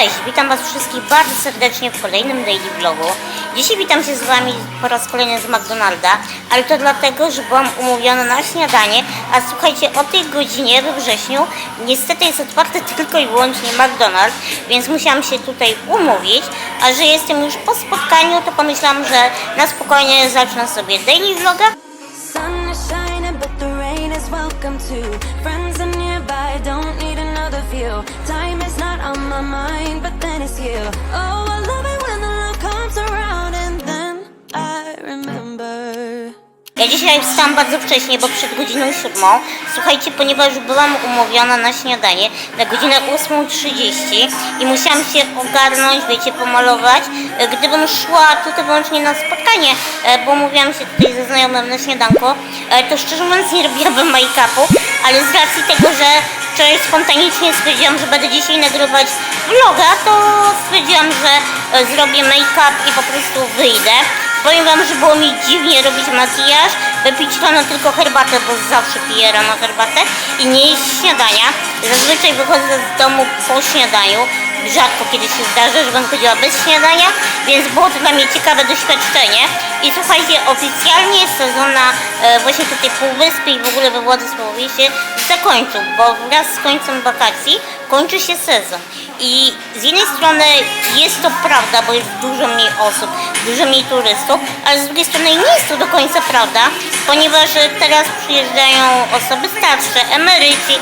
Cześć, witam Was wszystkich bardzo serdecznie w kolejnym Daily Vlogu. Dzisiaj witam się z Wami po raz kolejny z McDonalda, ale to dlatego, że byłam umówiona na śniadanie, a słuchajcie, o tej godzinie we wrześniu niestety jest otwarty tylko i wyłącznie McDonald's, więc musiałam się tutaj umówić, a że jestem już po spotkaniu, to pomyślałam, że na spokojnie zacznę sobie Daily Vloga, on my mind, but then it's you. Oh, Ja dzisiaj wstałam bardzo wcześnie, bo przed godziną siódmą. Słuchajcie, ponieważ byłam umówiona na śniadanie na godzinę 8.30 i musiałam się ogarnąć, wiecie, pomalować. E, Gdybym szła tylko wyłącznie na spotkanie, e, bo umówiłam się tutaj ze znajomym na śniadanko, e, to szczerze mówiąc nie robiłabym make-upu, ale z racji tego, że wczoraj spontanicznie stwierdziłam, że będę dzisiaj nagrywać vloga, to stwierdziłam, że zrobię make-up i po prostu wyjdę. Powiem wam, że było mi dziwnie robić makijaż, wypić rano tylko herbatę, bo zawsze piję rano herbatę i nie jeść śniadania. Zazwyczaj wychodzę z domu po śniadaniu. Rzadko kiedy się zdarza, żebym chodziła bez śniadania, więc było to dla mnie ciekawe doświadczenie. I słuchajcie, oficjalnie sezon na e, właśnie tutaj Półwyspy i w ogóle we Władysławowie się zakończył, bo wraz z końcem wakacji kończy się sezon. I z jednej strony jest to prawda, bo jest dużo mniej osób, dużo mniej turystów, ale z drugiej strony nie jest to do końca prawda, ponieważ teraz przyjeżdżają osoby starsze, emeryci,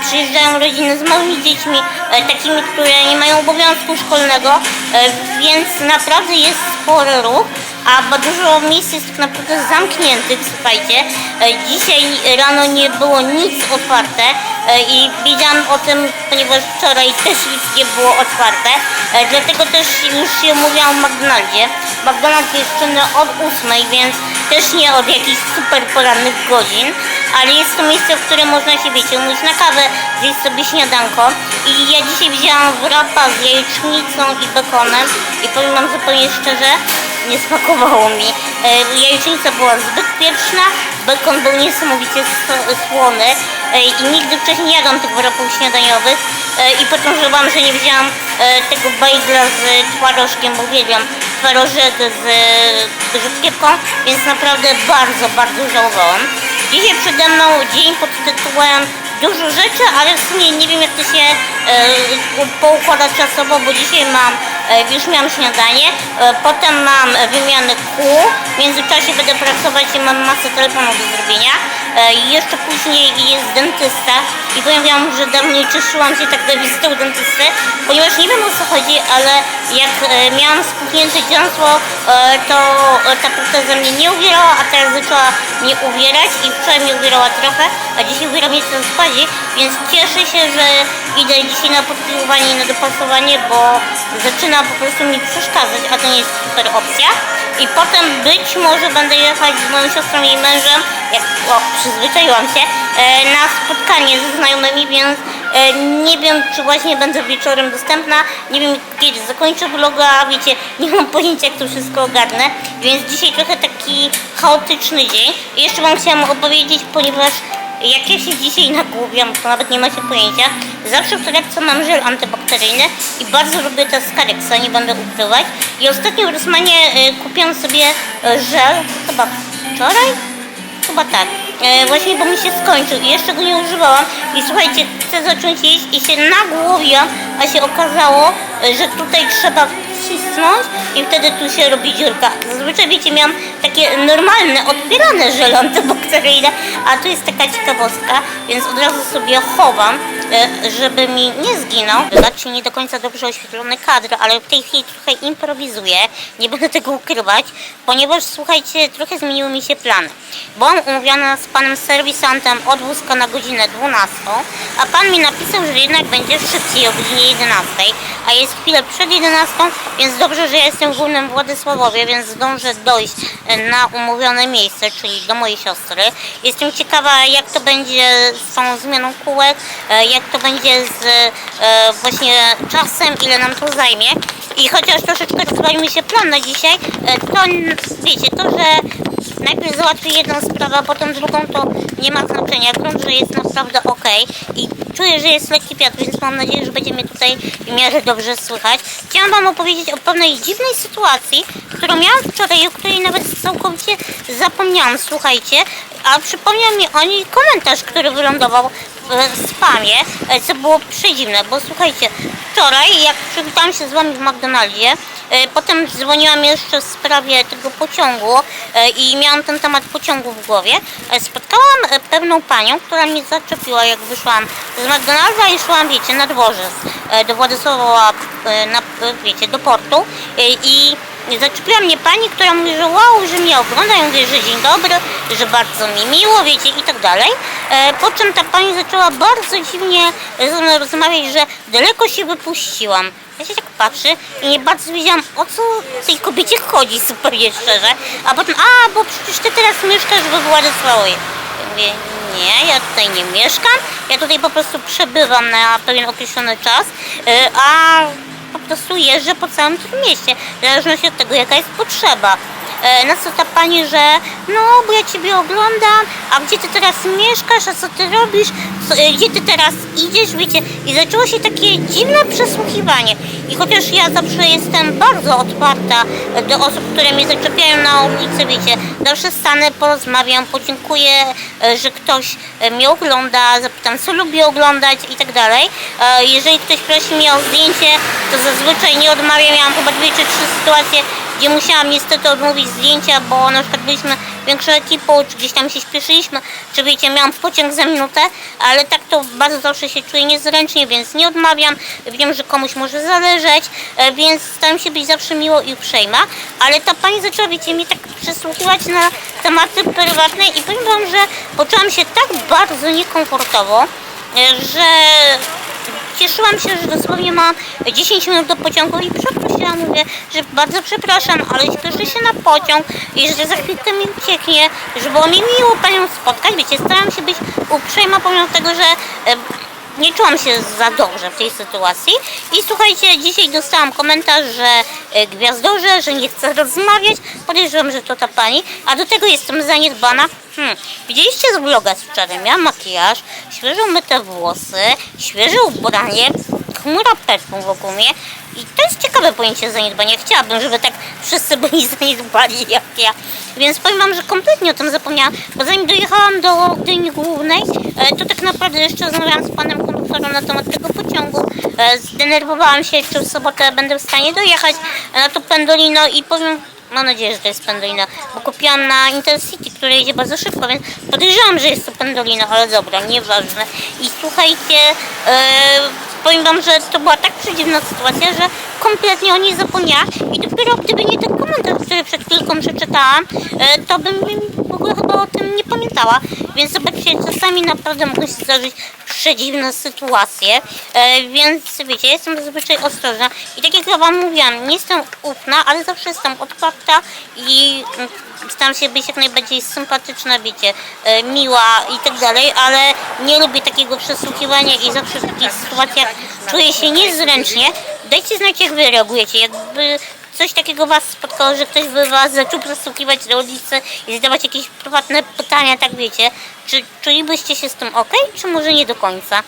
przyjeżdżają rodziny z małymi dziećmi, e, takimi, które nie mają obowiązku szkolnego, e, więc naprawdę jest spory ruch, a bo dużo miejsc jest tak naprawdę zamkniętych, słuchajcie. E, Dzisiaj rano nie było nic otwarte e, i wiedziałam o tym, ponieważ wczoraj też nic nie było otwarte, e, dlatego też już się mówiłam o McDonaldzie. McDonald's jest czynny od 8, więc też nie od jakichś super porannych godzin, ale jest to miejsce, w którym można się, wiecie, na kawę, zjeść sobie śniadanko i ja dzisiaj wzięłam wrapa z jajecznicą i bekonem i powiem wam zupełnie szczerze, nie smakowało mi. E, Jajecznica była zbyt pieczna, bekon był niesamowicie słony e, i nigdy wcześniej nie jadłam tych wrapów śniadaniowych e, i podążyłam, że nie wzięłam e, tego bajgla z twarożkiem, bo uwielbiam twarożek z rzutkiewką, więc naprawdę bardzo, bardzo żałowałam. Dzisiaj przede mną dzień pod tytułem dużo rzeczy, ale w sumie nie wiem jak to się poukłada czasowo, bo dzisiaj mam, już miałam śniadanie, e, potem mam wymianę kół, w międzyczasie będę pracować i mam masę telefonów do zrobienia. E, jeszcze później jest dentysta i powiem wam, że dawno nie cieszyłam się tak do wizyty u dentysty, ponieważ nie wiem o co chodzi, ale jak e, miałam spuchnięte dziąsło, e, to e, ta proteza mnie nie uwierała, a teraz zaczęła mnie uwierać i wczoraj mnie uwierała trochę, a dzisiaj uwiera mnie coraz bardziej, więc cieszę się, że idę dzisiaj na podpiłowanie i na dopasowanie, bo zaczyna po prostu mi przeszkadzać, a to nie jest super opcja. I potem być może będę jechać z moją siostrą i mężem, jak o, przyzwyczaiłam się, e, na spotkanie ze znajomymi, więc e, nie wiem, czy właśnie będę wieczorem dostępna, nie wiem, kiedy zakończę vloga, wiecie, nie mam pojęcia, jak to wszystko ogarnę, więc dzisiaj trochę taki chaotyczny dzień. I jeszcze Wam chciałam opowiedzieć, ponieważ jak ja się dzisiaj nagłubiam, to nawet nie macie pojęcia, zawsze w torebce mam żel antybakteryjny i bardzo lubię te Scarexa, nie będę ukrywać. I ostatnio w Rosmanie e, kupiłam sobie e, żel, chyba wczoraj? Chyba tak. E, właśnie, bo mi się skończył i jeszcze go nie używałam. I słuchajcie, chcę zacząć jeść i się nagłowiłam, a się okazało, że tutaj trzeba wcisnąć i wtedy tu się robi dziurka. Zazwyczaj, wiecie, miałam takie normalne, odpierane żele antybakteryjne, a tu jest taka ciekawostka, więc od razu sobie chowam, e, żeby mi nie zginął. Wybaczcie, nie do końca dobrze oświetlony kadr, ale w tej chwili trochę improwizuję, nie będę tego ukrywać, ponieważ, słuchajcie, trochę zmieniły mi się plany. Byłam umówiona z panem serwisantem od wózka na godzinę 12, a pan mi napisał, że jednak będzie szybciej o godzinie 11, a jest chwilę przed 11, więc dobrze, że jestem w Władysławowie, więc zdążę dojść e, na umówione miejsce, czyli do mojej siostry. Jestem ciekawa, jak to będzie z tą zmianą kółek, e, jak to będzie z e, właśnie czasem, ile nam to zajmie. I chociaż troszeczkę rozwalił się plan na dzisiaj, to wiecie, to, że najpierw załatwię jedną sprawę, a potem drugą, to nie ma znaczenia. Grunt, jest naprawdę ok. I czuję, że jest lekki wiatr, więc mam nadzieję, że będzie mnie tutaj w miarę dobrze słychać. Chciałam Wam opowiedzieć o pewnej dziwnej sytuacji, którą miałam wczoraj o której nawet całkowicie zapomniałam. Słuchajcie, a przypomniał mi o niej komentarz, który wylądował w spamie, e, co było przedziwne, bo słuchajcie, wczoraj jak przywitałam się z Wami w McDonaldzie, e, potem dzwoniłam jeszcze w sprawie tego pociągu e, i miałam ten temat pociągu w głowie, e, spotkałam e, pewną panią, która mnie zaczepiła jak wyszłam z McDonalda i szłam, wiecie, na dworzec. E, do Władysława, e, na, e, wiecie, do portu. E, i Zaczepiła mnie pani, która mówi, że wow, że mnie ogląda. Ja mówię, że dzień dobry, że bardzo mi miło, wiecie, i tak dalej. E, po czym ta pani zaczęła bardzo dziwnie ze mną rozmawiać, że daleko się wypuściłam. Ja się tak patrzę i nie bardzo wiedziałam, o co tej kobiecie chodzi, zupełnie szczerze. A potem, a, bo przecież ty teraz mieszkasz we Władysławowie. Ja mówię, nie, ja tutaj nie mieszkam, ja tutaj po prostu przebywam na pewien określony czas, e, a po prostu jeżdżę po całym mieście, w zależności od tego, jaka jest potrzeba. E, Na co ta pani, że no, bo ja Ciebie oglądam, a gdzie Ty teraz mieszkasz, a co Ty robisz, co, e, gdzie Ty teraz idziesz, wiecie. I zaczęło się takie dziwne przesłuchiwanie. I chociaż ja zawsze jestem bardzo otwarta do osób, które mnie zaczepiają na ulicy, wiecie, zawsze stanę, porozmawiam, podziękuję, e, że ktoś mnie ogląda, zapytam, co lubi oglądać i tak dalej. Jeżeli ktoś prosi mnie o zdjęcie, to zazwyczaj nie odmawiam. Miałam chyba dwie czy trzy sytuacje, gdzie musiałam niestety odmówić zdjęcia, bo na przykład byliśmy większą ekipą, czy gdzieś tam się śpieszyliśmy, czy wiecie, miałam pociąg za minutę, ale tak to bardzo zawsze się czuję niezręcznie, więc nie odmawiam. Wiem, że komuś może zależeć, e, więc staram się być zawsze miło i uprzejma, ale ta pani zaczęła, wiecie, mnie tak przesłuchiwać na tematy prywatne i powiem wam, że poczułam się tak bardzo niekomfortowo, e, że cieszyłam się, że dosłownie mam 10 minut do pociągu i przeprosiłam, mówię, że bardzo przepraszam, ale śpieszę się na pociąg i że za chwilkę mi ucieknie, że było mi miło Panią spotkać, wiecie, starałam się być uprzejma pomimo tego, że nie czułam się za dobrze w tej sytuacji i słuchajcie, dzisiaj dostałam komentarz, że e, gwiazdorze, że nie chcę rozmawiać, podejrzewam, że to ta pani, a do tego jestem zaniedbana. Hmm. Widzieliście z vloga z wczoraj, miałam makijaż, świeżo myte włosy, świeże ubranie, chmura perfum wokół mnie i to jest ciekawe pojęcie zaniedbania. Chciałabym, żeby tak wszyscy byli zaniedbani jak ja. Więc powiem Wam, że kompletnie o tym zapomniałam, bo zanim dojechałam do Gdyni Głównej, e, to tak naprawdę jeszcze rozmawiałam z panem konduktorem na temat tego pociągu. E, Zdenerwowałam się, czy w sobotę będę w stanie dojechać na to Pendolino i powiem Mam nadzieję, że to jest Pendolino, bo kupiłam na Intercity, które jedzie bardzo szybko, więc podejrzewam, że jest to Pendolino, ale dobra, nieważne. I słuchajcie, e, powiem wam, że to była tak przedziwna sytuacja, że kompletnie o niej zapomniałam i dopiero gdyby nie ten komentarz, który przed chwilką przeczytałam, e, to bym w ogóle chyba o tym nie pamiętała. Więc zobaczcie, czasami naprawdę mogą się zdarzyć przedziwne sytuacje, e, więc wiecie, jestem zazwyczaj ostrożna i tak jak ja wam mówiłam, nie jestem ufna, ale zawsze jestem otwarta i mm, staram się być jak najbardziej sympatyczna, wiecie, e, miła i tak dalej, ale nie lubię takiego przesłuchiwania i zawsze w takich sytuacjach czuję się niezręcznie. Dajcie znać, jak wy reagujecie, jakby coś takiego was spotkało, że ktoś by was zaczął przesłuchiwać na ulicy i zadawać jakieś prywatne pytania, tak wiecie, czy czulibyście się z tym ok, czy może nie do końca?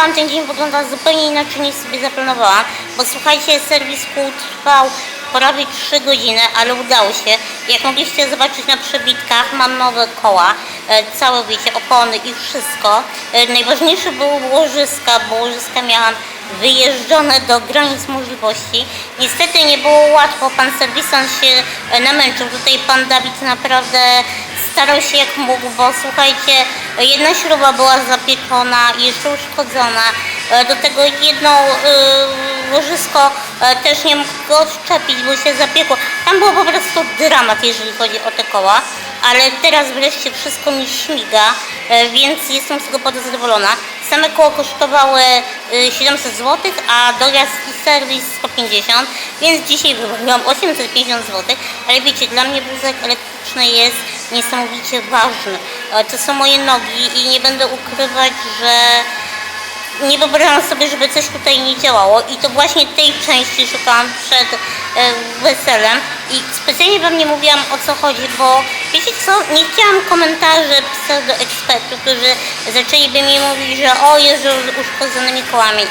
Spodziewałam, ten dzień wygląda zupełnie inaczej niż sobie zaplanowałam, bo słuchajcie, serwis kół trwał prawie 3 godziny, ale udało się. Jak mogliście zobaczyć na przebitkach, mam nowe koła, e, całe wiecie, opony i wszystko. E, Najważniejsze było łożyska, bo łożyska miałam wyjeżdżone do granic możliwości. Niestety nie było łatwo, pan serwisant się e, namęczył. Tutaj pan Dawid naprawdę starał się jak mógł, bo słuchajcie, jedna śruba była zapieczona jeszcze uszkodzona. E, Do tego jedno y, łożysko e, też nie mógł go odczepić, bo się zapiekło. Tam było po prostu dramat, jeżeli chodzi o te koła. Ale teraz wreszcie wszystko mi śmiga, e, więc jestem z tego bardzo zadowolona. Same koło kosztowały e, 700 zł, a dojazd i serwis 150, więc dzisiaj wybrałam 850 zł, ale wiecie, dla mnie wózek elektryczny jest niesamowicie ważny. E, To są moje nogi i nie będę ukrywać, że nie wyobrażam sobie, żeby coś tutaj nie działało i to właśnie tej części szukałam przed e, weselem i specjalnie wam nie mówiłam o co chodzi, bo wiecie co, nie chciałam komentarzy pseudoekspertów, którzy zaczęliby mi mówić, że o Jezu, z uszkodzonymi kołami.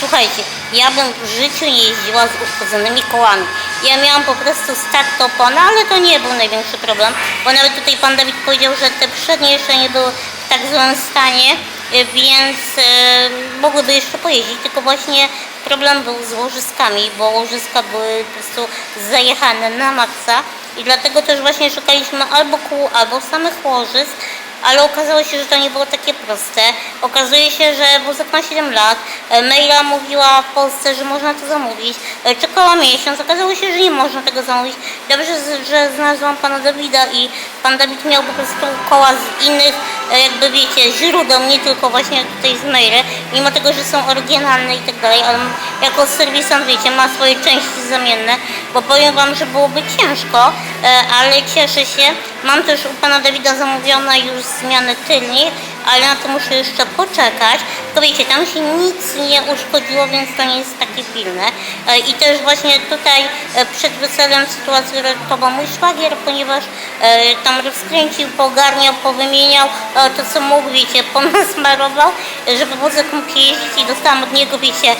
Słuchajcie, ja bym w życiu nie jeździła z uszkodzonymi kołami. Ja miałam po prostu start opona, ale to nie był największy problem, bo nawet tutaj pan Dawid powiedział, że te przednie jeszcze nie były w tak złym stanie, więc e, mogłyby jeszcze pojeździć, tylko właśnie problem był z łożyskami, bo łożyska były po prostu zajechane na maksa i dlatego też właśnie szukaliśmy albo kół, albo samych łożysk, ale okazało się, że to nie było takie proste. Okazuje się, że wózek ma 7 lat. E, Maila mówiła w Polsce, że można to zamówić. E, Czekała miesiąc. Okazało się, że nie można tego zamówić. Dobrze, że znalazłam pana Dawida i pan Dawid miał po prostu koła z innych, jakby wiecie, źródeł, nie tylko właśnie tutaj z Maile, mimo tego, że są oryginalne i tak dalej, ale jako serwisant, wiecie, ma swoje części zamienne, bo powiem wam, że byłoby ciężko, e, ale cieszę się. Mam też u pana Dawida zamówione już zmiany tylnie, ale na to muszę jeszcze poczekać. To wiecie, tam się nic nie uszkodziło, więc to nie jest takie pilne. E, I też właśnie tutaj e, przed weselem sytuację ratował mój szwagier, ponieważ e, tam rozkręcił, pogarniał, powymieniał to co mógł, wiecie, ponasmarował, żeby wózek mógł jeździć i dostałam od niego, wiecie,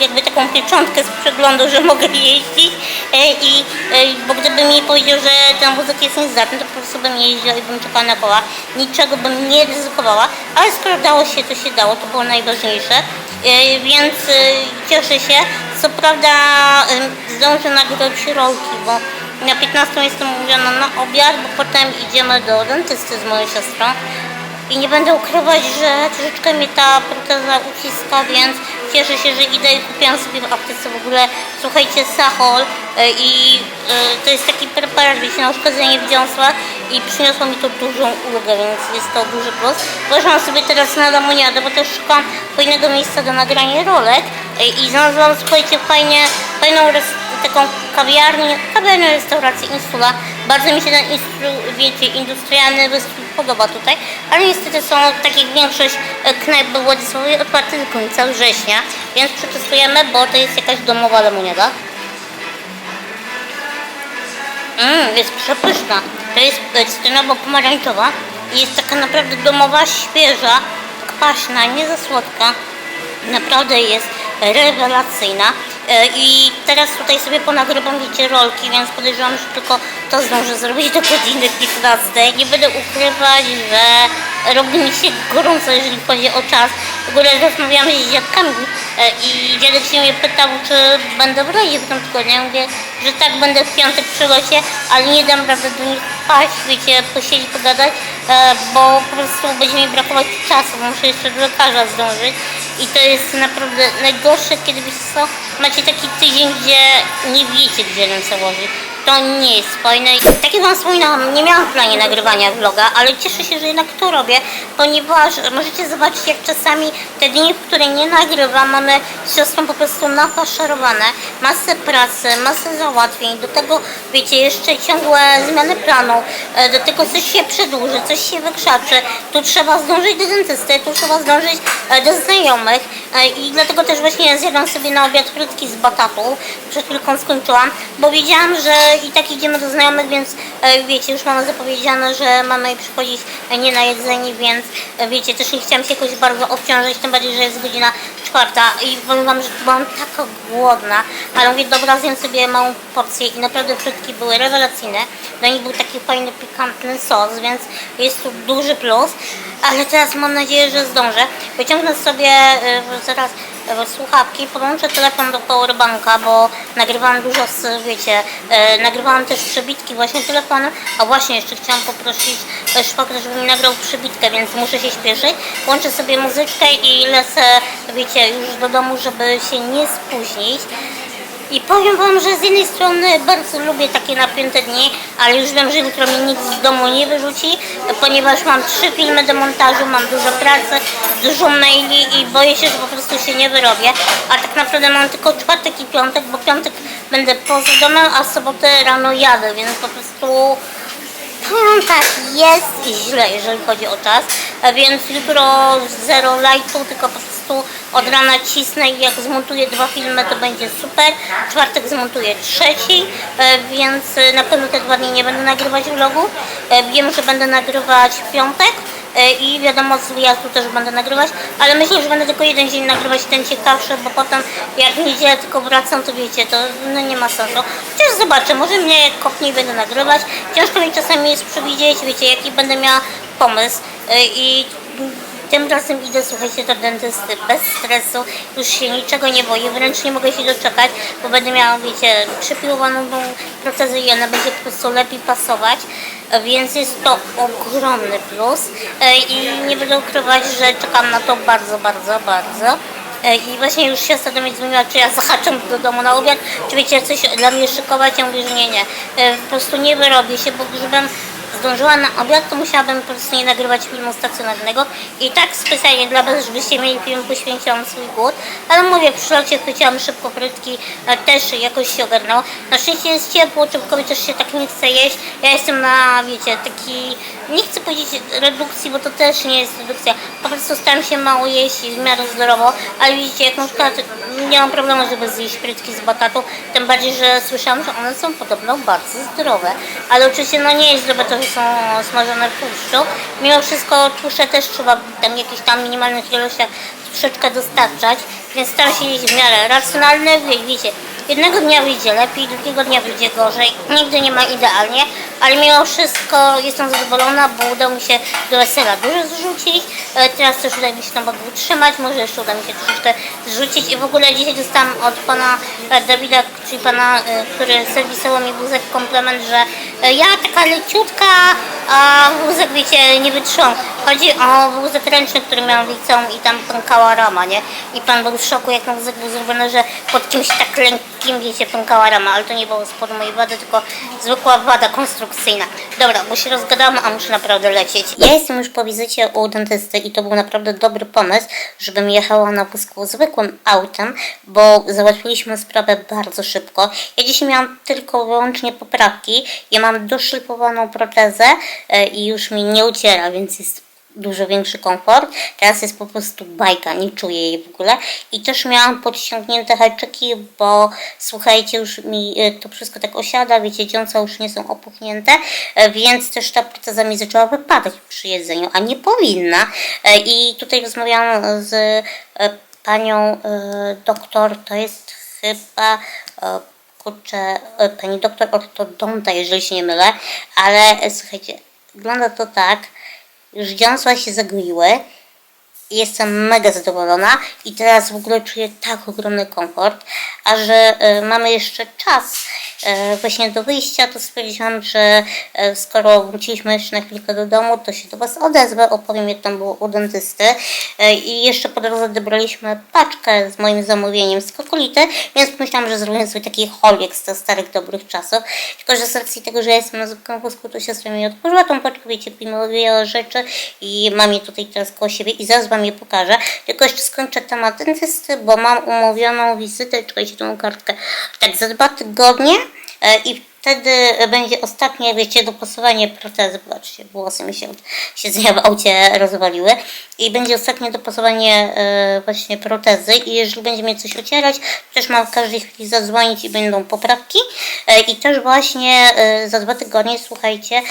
jakby taką pieczątkę z przeglądu, że mogę jeździć i bo gdyby mi powiedział, że ten wózek jest niezdatny, to po prostu bym jeździła i bym czekała na koła. Niczego bym nie ryzykowała, ale skoro dało się, to się dało, to było najważniejsze. E, Więc e, cieszę się. Co prawda e, zdążę nagrać rolki, bo na 15 jestem umówiona na obiad, bo potem idziemy do dentysty z moją siostrą. I nie będę ukrywać, że troszeczkę mnie ta proteza uciska, więc cieszę się, że idę i kupiłam sobie w aptece w ogóle, słuchajcie, Sahol e, i e, to jest taki preparat, wiecie, na uszkodzenie w dziąsłach i przyniosło mi to dużą ulgę, więc jest to duży plus. Włożyłam sobie teraz na lemoniadę, bo też szukam fajnego miejsca do nagrania rolek i znalazłam, słuchajcie, fajnie, fajną taką kawiarnię, kawiarnię, restaurację Insula. Bardzo mi się ten instru, wiecie, industrialny wystrój podoba tutaj, ale niestety są, tak jak większość e, knajp w Władysławie, otwarte do końca września, więc przetestujemy, bo to jest jakaś domowa lemoniada. Mmm, jest przepyszna. To jest e, cytrynowo-pomarańczowa i jest taka naprawdę domowa, świeża, kwaśna, nie za słodka. Naprawdę jest rewelacyjna. E, I teraz tutaj sobie ponagrywam, wiecie, rolki, więc podejrzewam, że tylko to zdążę zrobić do godziny 15. Nie będę ukrywać, że robi mi się gorąco, jeżeli chodzi o czas. W ogóle rozmawiamy z dziadkami e, i dziadek się mnie pytał, czy będę w razie w tym tygodniu. Ja mówię, że tak będę w piątek przy locie, ale nie dam rady do nich paść, wiecie, posiedzieć, pogadać, e, bo po prostu będzie mi brakować czasu, muszę jeszcze do lekarza zdążyć. I to jest naprawdę najgorsze, kiedy wiecie co, macie taki tydzień, gdzie nie wiecie, gdzie ręce łożyć. To nie jest fajne. Tak jak Wam wspominałam, nie miałam w planie nagrywania vloga, ale cieszę się, że jednak to robię, ponieważ możecie zobaczyć, jak czasami te dni, w które nie nagrywam, mamy z siostrą po prostu nafaszerowane. Masę pracy, masę załatwień, do tego, wiecie, jeszcze ciągłe zmiany planu, e, do tego coś się przedłuży, coś się wykrzaczy, tu trzeba zdążyć do dentysty, tu trzeba zdążyć e, do znajomych e, i dlatego też właśnie zjadłam sobie na obiad frytki z batatu, przed chwilką skończyłam, bo wiedziałam, że i tak idziemy do znajomych, więc e, wiecie, już mamy zapowiedziane, że mamy przychodzić e, nie na jedzenie, więc e, wiecie, też nie chciałam się jakoś bardzo obciążyć, tym bardziej, że jest godzina czwarta i powiem wam, że byłam taka głodna, ale mówię, dobra, zjem sobie małą porcję i naprawdę frytki były rewelacyjne, do nich był taki fajny, pikantny sos, więc jest tu duży plus, ale teraz mam nadzieję, że zdążę. Wyciągnę sobie zaraz słuchawki, podłączę telefon do powerbanka, bo nagrywałam dużo z, wiecie, e, nagrywałam też przebitki właśnie telefonem, a właśnie jeszcze chciałam poprosić e, szwagra, żeby mi nagrał przebitkę, więc muszę się śpieszyć. Włączę sobie muzyczkę i lecę, wiecie, już do domu, żeby się nie spóźnić. I powiem Wam, że z jednej strony bardzo lubię takie napięte dni, ale już wiem, że jutro mnie nikt z domu nie wyrzuci, ponieważ mam trzy filmy do montażu, mam dużo pracy, dużo maili i boję się, że po prostu się nie wyrobię. A tak naprawdę mam tylko czwartek i piątek, bo piątek będę poza domem, a sobotę rano jadę, więc po prostu Powiem tak, jest źle, jeżeli chodzi o czas, więc jutro zero lightu, tylko po prostu od rana cisnę i jak zmontuję dwa filmy, to będzie super. W czwartek zmontuję trzeci, e, więc e, na pewno te dwa dni nie będę nagrywać vlogu. E, Wiem, że będę nagrywać w piątek i wiadomo z wyjazdu też będę nagrywać, ale myślę, że będę tylko jeden dzień nagrywać ten ciekawszy, bo potem jak w niedzielę tylko wracam, to wiecie, to no, nie ma sensu. Chociaż zobaczę, może mnie kopnie i będę nagrywać. Ciężko mi czasami jest przewidzieć, wiecie, jaki będę miała pomysł i tym razem idę, słuchajcie, do dentysty bez stresu, już się niczego nie boję, wręcz nie mogę się doczekać, bo będę miała, wiecie, przypiłowaną protezę i ona będzie po prostu lepiej pasować, więc jest to ogromny plus e, i nie będę ukrywać, że czekam na to bardzo, bardzo, bardzo. E, I właśnie już mnie dzwoniła, czy ja zahaczam do domu na obiad, czy wiecie, coś dla mnie szykować. Ja mówię, że nie, nie. E, Po prostu nie wyrobię się, bo żebym zdążyła na obiad, to musiałabym po prostu nie nagrywać filmu stacjonarnego. I tak specjalnie dla Was, żebyście mieli film, poświęciłam swój głód. Ale mówię, przy locie chwyciłam szybko frytki, też jakoś się ogarnęło. Na szczęście jest ciepło, czubkowi też się tak nie chce jeść. Ja jestem na, wiecie, taki, nie chcę powiedzieć redukcji, bo to też nie jest redukcja. Po prostu staram się mało jeść w miarę zdrowo, ale widzicie, jak na przykład nie mam problemu, żeby zjeść frytki z batatu, tym bardziej, że słyszałam, że one są podobno bardzo zdrowe. Ale oczywiście no nie jest zdrowe to, że są smażone w tłuszczu. Mimo wszystko tłuszcze też trzeba tam w jakichś tam minimalnych ilościach troszeczkę dostarczać, więc staram się jeść w miarę racjonalne, wie- wiecie, jednego dnia wyjdzie lepiej, drugiego dnia wyjdzie gorzej, nigdy nie ma idealnie, ale mimo wszystko jestem zadowolona, bo udało mi się do wesela dużo zrzucić, E, teraz też uda mi się tam boku utrzymać, może jeszcze uda mi się troszeczkę zrzucić i w ogóle dzisiaj dostałam od pana e, Dawida, czyli pana, e, który serwisował mi wózek komplement, że ja taka leciutka, a wózek wiecie nie wytrzymał. Chodzi o wózek ręczny, który miałam w liceum i tam pękała rama, nie? I pan był w szoku, jak ten wózek był zrobiony, że pod kimś tak lekkim, wiecie, pękała rama, ale to nie było spod mojej wady, tylko zwykła wada konstrukcyjna. Dobra, bo się rozgadałam, a muszę naprawdę lecieć. Ja jestem już po wizycie u dentysty i to był naprawdę dobry pomysł, żebym jechała na wózku zwykłym autem, bo załatwiliśmy sprawę bardzo szybko. Ja dzisiaj miałam tylko wyłącznie poprawki. Ja mam doszlifowaną protezę e, i już mi nie uciera, więc jest dużo większy komfort. Teraz jest po prostu bajka, nie czuję jej w ogóle. I też miałam podciągnięte haczyki, bo słuchajcie, już mi e, to wszystko tak osiada, wiecie, dziąca już nie są opuchnięte, e, więc też ta proteza mi zaczęła wypadać przy jedzeniu, a nie powinna. E, I tutaj rozmawiałam z panią doktor, to jest chyba kurczę, pani doktor ortodonta, jeżeli się nie mylę, ale słuchajcie, wygląda to tak, już dziąsła się zagoiły i jestem mega zadowolona i teraz w ogóle czuję tak ogromny komfort, a że e, mamy jeszcze czas właśnie do wyjścia, to stwierdziłam, że e, skoro wróciliśmy jeszcze na chwilkę do domu, to się do Was odezwę, opowiem jak tam było u dentysty. E, i jeszcze po drodze odebraliśmy paczkę z moim zamówieniem z kokolity, więc pomyślałam, że zrobimy sobie taki holiek z tych starych dobrych czasów, tylko że z racji tego, że ja jestem na zwykłym wózku, to siostra mi otworzyła tą paczkę, wiecie, pilnowała rzeczy i mam je tutaj teraz koło siebie i zaraz Wam je pokażę, tylko jeszcze skończę temat dentysty, bo mam umówioną wizytę, czekajcie tą kartkę, tak za dwa tygodnie? e, i wtedy będzie ostatnie, wiecie, dopasowanie protezy, zobaczcie, włosy mi się od siedzenia w aucie rozwaliły. I będzie ostatnie dopasowanie e, właśnie protezy. I jeżeli będzie mnie coś ocierać, to też mam w każdej chwili zadzwonić i będą poprawki. E, i też właśnie e, za dwa tygodnie, słuchajcie, e,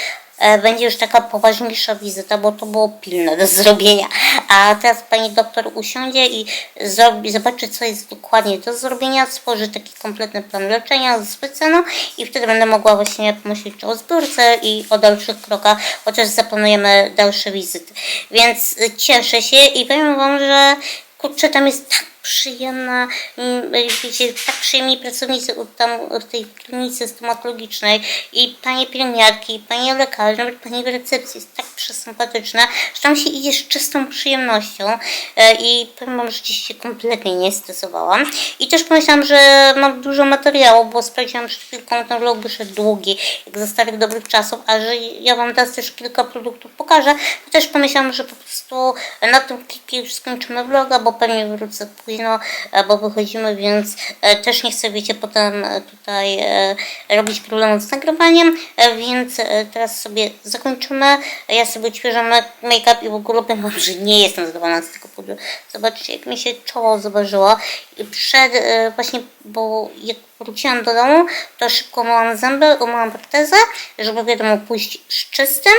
będzie już taka poważniejsza wizyta, bo to było pilne do zrobienia. A teraz pani doktor usiądzie i zrobi, zobaczy, co jest dokładnie do zrobienia, stworzy taki kompletny plan leczenia z wyceną i wtedy będę mogła właśnie pomyśleć o zbiórce i o dalszych krokach, chociaż zaplanujemy dalsze wizyty. Więc cieszę się i powiem Wam, że kurczę, tam jest tak przyjemna, mm, wiecie, tak przyjemni pracownicy tam w tej klinice stomatologicznej i panie pielęgniarki, i panie lekarze, nawet pani w recepcji jest tak przesympatyczna, że tam się idzie z czystą przyjemnością e, i powiem wam, że dziś się kompletnie nie stresowałam. I też pomyślałam, że mam dużo materiału, bo sprawdziłam przed chwilką, ten vlog wyszedł długi, jak za starych dobrych czasów, a że ja wam teraz też kilka produktów pokażę, to też pomyślałam, że po prostu na tym klipie już skończymy vloga, bo pewnie wrócę późno, e, bo wychodzimy, więc e, też nie chcę, wiecie, potem e, tutaj e, robić problemów z nagrywaniem, więc teraz sobie zakończymy. Ja sobie odświeżam make-up i w ogóle powiem że nie jestem zadowolona z tego pudru. Zobaczcie, jak mi się czoło zobaczyło. I przed, właśnie, bo jak wróciłam do domu, to szybko umyłam zęby, umyłam protezę, żeby wiadomo pójść z czystym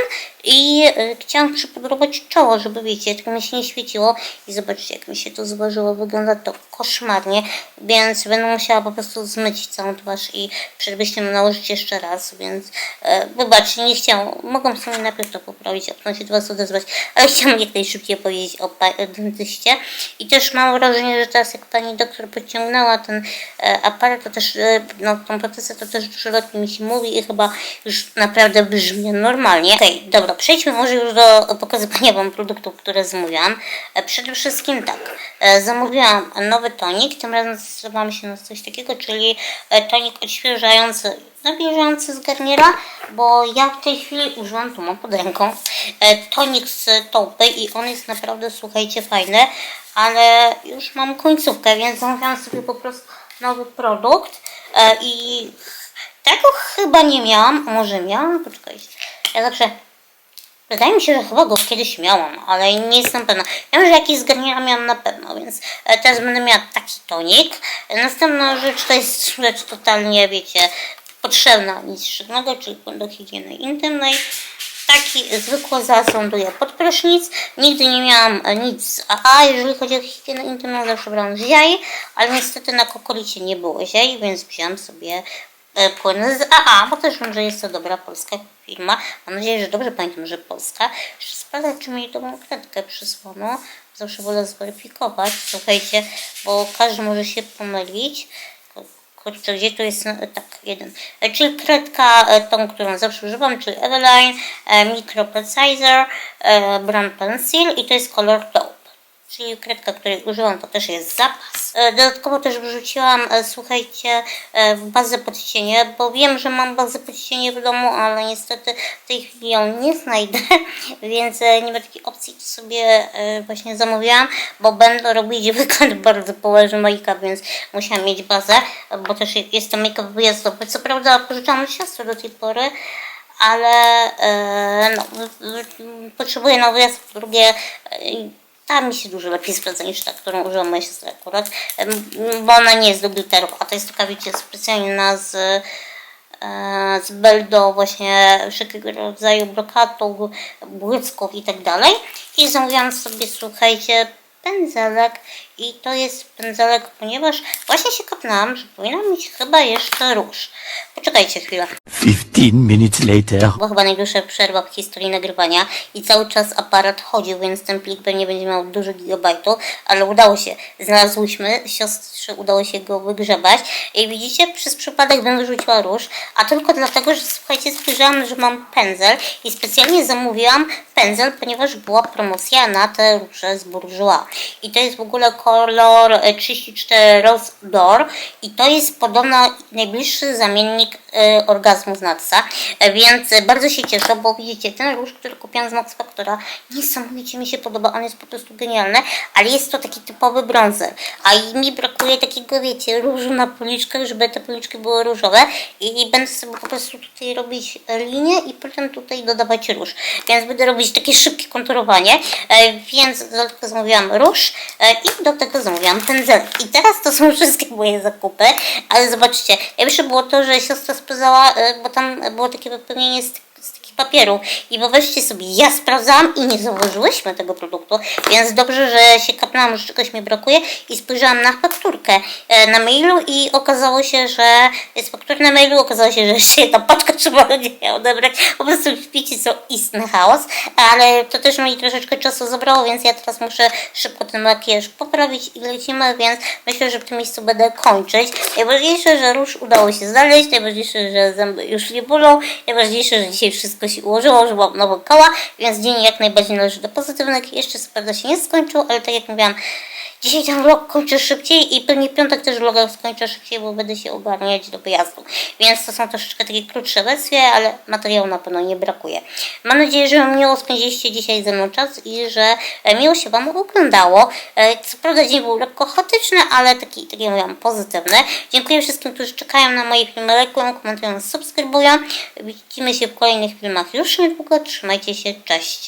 i e, chciałam przypudrować czoło, żeby wiecie, tylko mi się nie świeciło i zobaczcie jak mi się to złożyło, wygląda to koszmarnie, więc będę musiała po prostu zmyć całą twarz i przed wyjściem nałożyć jeszcze raz, więc e, wybaczcie, nie chciałam, mogłam sobie najpierw to poprawić, a się do Was odezwać, ale chciałam jak najszybciej powiedzieć o pa- dentyście i też mam wrażenie, że teraz jak Pani doktor pociągnęła ten e, aparat, to też, e, no tą protezę, to też dużo lepiej mi się mówi i chyba już naprawdę brzmi normalnie. Okej, dobra, przejdźmy może już do pokazywania Wam produktów, które zamówiłam. E, Przede wszystkim tak, e, zamówiłam nowy tonik, tym razem zdecydowałam się na coś takiego, czyli tonik odświeżający, nawilżający z Garniera, bo ja w tej chwili używam, tu mam pod ręką, tonik z Taupy i on jest naprawdę, słuchajcie, fajny, ale już mam końcówkę, więc zamówiłam sobie po prostu nowy produkt e, i tego chyba nie miałam, a może miałam, poczekajcie, ja zawsze Wydaje mi się, że chyba go kiedyś miałam, ale nie jestem pewna. Wiem, że jakiś z Garniera miałam na pewno, więc e, teraz będę miała taki tonik. Następna rzecz to jest rzecz totalnie, wiecie, potrzebna, nic szczególnego, czyli do higieny intymnej. Taki zwykły zasąduję pod prysznic. Nigdy nie miałam e, nic z AA, jeżeli chodzi o higienę intymną, zawsze brałam z ziai, ale niestety na kokolicie nie było ziai, więc wziąłam sobie e, płyn z AA, bo też wiem, że jest to dobra polska firma. Mam nadzieję, że dobrze pamiętam, że polska. Jeszcze sprawdzę, czy mi dobrą kredkę przysłano. Zawsze wolę zweryfikować, słuchajcie, bo każdy może się pomylić. Kurczę, gdzie tu jest, no, tak, jeden. E, Czyli kredka, e, tą, którą zawsze używam, czyli Eveline e, Micro Preciser Brown Pencil i to jest kolor taupe. Czyli kredka, której użyłam, to też jest zapas. E, Dodatkowo też wrzuciłam, e, słuchajcie, e, bazę pod cienie, bo wiem, że mam bazę pod cienie w domu, ale niestety w tej chwili ją nie znajdę, więc nie ma takiej opcji, to sobie właśnie zamówiłam, bo będę robić wykład bardzo poważny make-up, więc musiałam mieć bazę, bo też jest to make-up wyjazdowy. Co prawda pożyczałam od do tej pory, ale no, potrzebuję na wyjazd, drugie ta mi się dużo lepiej sprawdza niż ta, którą użyła moja siostra akurat, bo ona nie jest do glitterów, a to jest taka, specjalna z, e, z beldo właśnie wszelkiego rodzaju brokatów, błysków i tak dalej. I zamówiłam sobie, słuchajcie, pędzelek i to jest pędzelek, ponieważ właśnie się kapnęłam, że powinna mieć chyba jeszcze róż. Poczekajcie chwilę 15 minutes later. bo chyba najdłuższa przerwa w historii nagrywania i cały czas aparat chodził, więc ten plik pewnie będzie miał dużo gigabajtu, ale udało się. Znalazłyśmy, siostrze udało się go wygrzebać i widzicie, przez przypadek bym wyrzuciła róż, a tylko dlatego, że słuchajcie, spojrzałam, że mam pędzel i specjalnie zamówiłam pędzel, ponieważ była promocja na te róże z Bourjois. I to jest w ogóle kolor e, 34 Rose D'Or i to jest podobno najbliższy zamiennik e, orgazmu z Natsa, e, więc e, bardzo się cieszę, bo widzicie, ten róż, który kupiłam z Max Factora, niesamowicie mi się podoba, on jest po prostu genialny, ale jest to taki typowy brązer, a mi brakuje takiego, wiecie, różu na policzkach, żeby te policzki były różowe i, będę sobie po prostu tutaj robić linię i potem tutaj dodawać róż, więc będę robić takie szybkie konturowanie, e, więc dlatego zamówiłam róż e, i do tego zamówiłam pędzel. I teraz to są wszystkie moje zakupy, ale zobaczcie, najlepsze było to, że siostra sprawdzała, e, bo tam było takie wypełnienie z, papieru. I powiedzcie sobie, ja sprawdzałam i nie zauważyłyśmy tego produktu, więc dobrze, że się kapnęłam, że czegoś mi brakuje i spojrzałam na fakturkę e, na mailu i okazało się, że jest faktura na mailu, okazało się, że jeszcze jedna paczka trzeba odebrać. Po prostu wiecie co, istny chaos, ale to też mi troszeczkę czasu zabrało, więc ja teraz muszę szybko ten makijaż poprawić i lecimy, więc myślę, że w tym miejscu będę kończyć. Najważniejsze, że róż udało się znaleźć, najważniejsze, że zęby już nie bolą, najważniejsze, że dzisiaj wszystko się ułożyło, że nowe koła, więc dzień jak najbardziej należy do pozytywnych. Jeszcze co prawda się nie skończył, ale tak jak mówiłam, Dzisiaj ten vlog kończę szybciej i pewnie piątek też vloga skończę szybciej, bo będę się ogarniać do wyjazdu. Więc to są troszeczkę takie krótsze wersje, ale materiału na pewno nie brakuje. Mam nadzieję, że miło spędziliście dzisiaj ze mną czas i że e, miło się Wam oglądało. E, Co prawda dzień był lekko chaotyczny, ale taki, tak jak mówiłam, pozytywny. Dziękuję wszystkim, którzy czekają na moje filmy, lajkują, komentują, subskrybują. Widzimy się w kolejnych filmach już niedługo. Trzymajcie się, cześć!